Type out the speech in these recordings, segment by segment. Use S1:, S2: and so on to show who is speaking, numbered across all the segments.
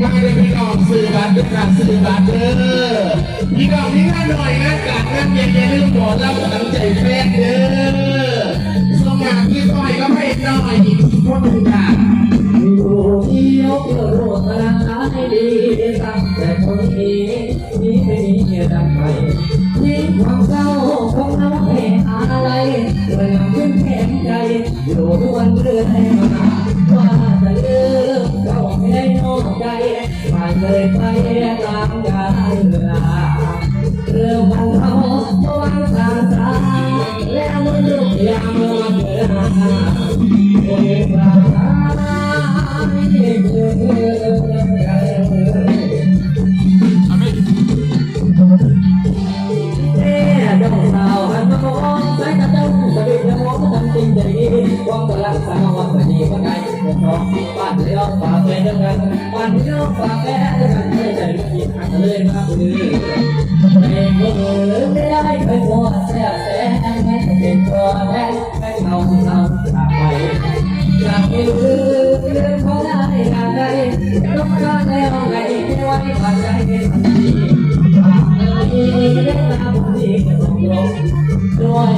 S1: มาเลยพี่น้องซื้อบัตรด้วยกันซื้อบัตรเด้อพี่น้องพี่งานหน่อยงานกลางงานเย็นอย่าลืมบอรับตั้งใจแฟนเด้อสมงานพี่ซอยก็ไม่น้อยคนหนึ่งค่ะ
S2: อยู่ที่ยกเลิกโลกพลังงาให้ดี แต่คนนี้นี่ไม่มีเงียดังไปที่ความเศร้าของเราให้อะไรด้วยน้ำขึ้นแข็งใจอยู่ทุกวันเรื่อยมาว่าจะเลิกเขาไม่ได้นอกใจผ่านเลยไปตามกาลเวลาเรื่องของเขา ความกำลังสร้าวันดีวันไหนผมร้องบ้านเลี้ยวฝากแฟนด้วยกันบ้านเลี้ยวฝากแฟนด้วยกันไม่ใจลูกยิงหักเลยมาคือไม่ก็เลยไม่ได้ไปมัวแซ่แซ่ไม่เป็นตัวแท้ไม่เอาเอาจากไปอยากให้ลืมเรื่องเของได้งานใดต้องการแล้วไงไม่ไหวผ่านใจทันทีด้วยกระทงให้อา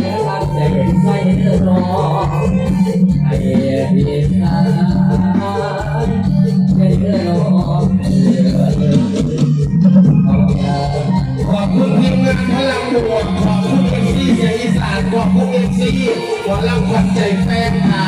S2: และรักใจไม่เลือโดยเอนรอนให้เรียดที่เอาไว้ถูกตัวบ้านตกน้ำกันระวังยังมองที่ไม่วันละว่ายังมองที่ไม่รักใจใส่เธอน
S1: ขอบคุณทีมงานพลังบวกขอบคุณเอ็นซีเสียงอีสานขอบคุณเอ็นซีหัวลำควัญใจแฟนค่ะ